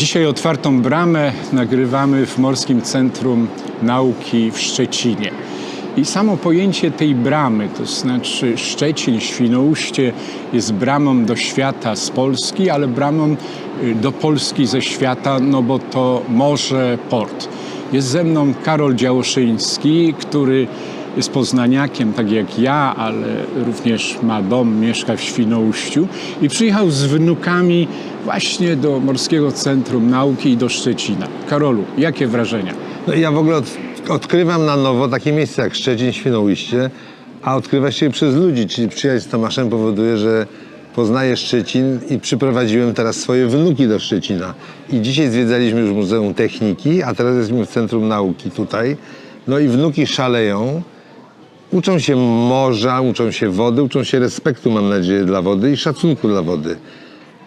Dzisiaj otwartą bramę nagrywamy w Morskim Centrum Nauki w Szczecinie. I samo pojęcie tej bramy, to znaczy Szczecin, Świnoujście jest bramą do świata z Polski, ale bramą y, do Polski ze świata, no bo to morze, port. Jest ze mną Karol Działoszyński, który jest poznaniakiem, tak jak ja, ale również ma dom, mieszka w Świnoujściu i przyjechał z wnukami właśnie do Morskiego Centrum Nauki i do Szczecina. Karolu, jakie wrażenia? No ja w ogóle od, odkrywam na nowo takie miejsce jak Szczecin, Świnoujście, a odkrywa się je przez ludzi, czyli przyjaźń z Tomaszem powoduje, że poznaję Szczecin i przyprowadziłem teraz swoje wnuki do Szczecina. I dzisiaj zwiedzaliśmy już Muzeum Techniki, a teraz jesteśmy w Centrum Nauki tutaj. No i wnuki szaleją, uczą się morza, uczą się wody, uczą się respektu, mam nadzieję, dla wody i szacunku dla wody.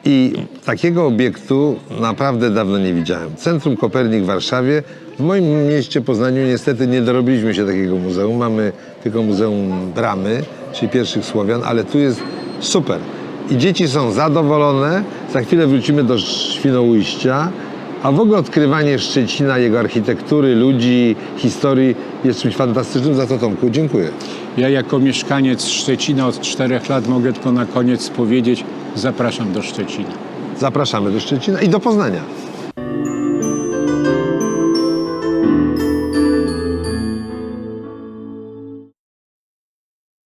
I takiego obiektu naprawdę dawno nie widziałem. Centrum Kopernik w Warszawie. W moim mieście Poznaniu niestety nie dorobiliśmy się takiego muzeum. Mamy tylko Muzeum Bramy, czyli pierwszych Słowian, ale tu jest super. I dzieci są zadowolone. Za chwilę wrócimy do Świnoujścia. A w ogóle odkrywanie Szczecina, jego architektury, ludzi, historii jest czymś fantastycznym. Za to Tomku dziękuję. Ja jako mieszkaniec Szczecina od czterech lat mogę tylko na koniec powiedzieć, zapraszam do Szczecina. Zapraszamy do Szczecina i do Poznania.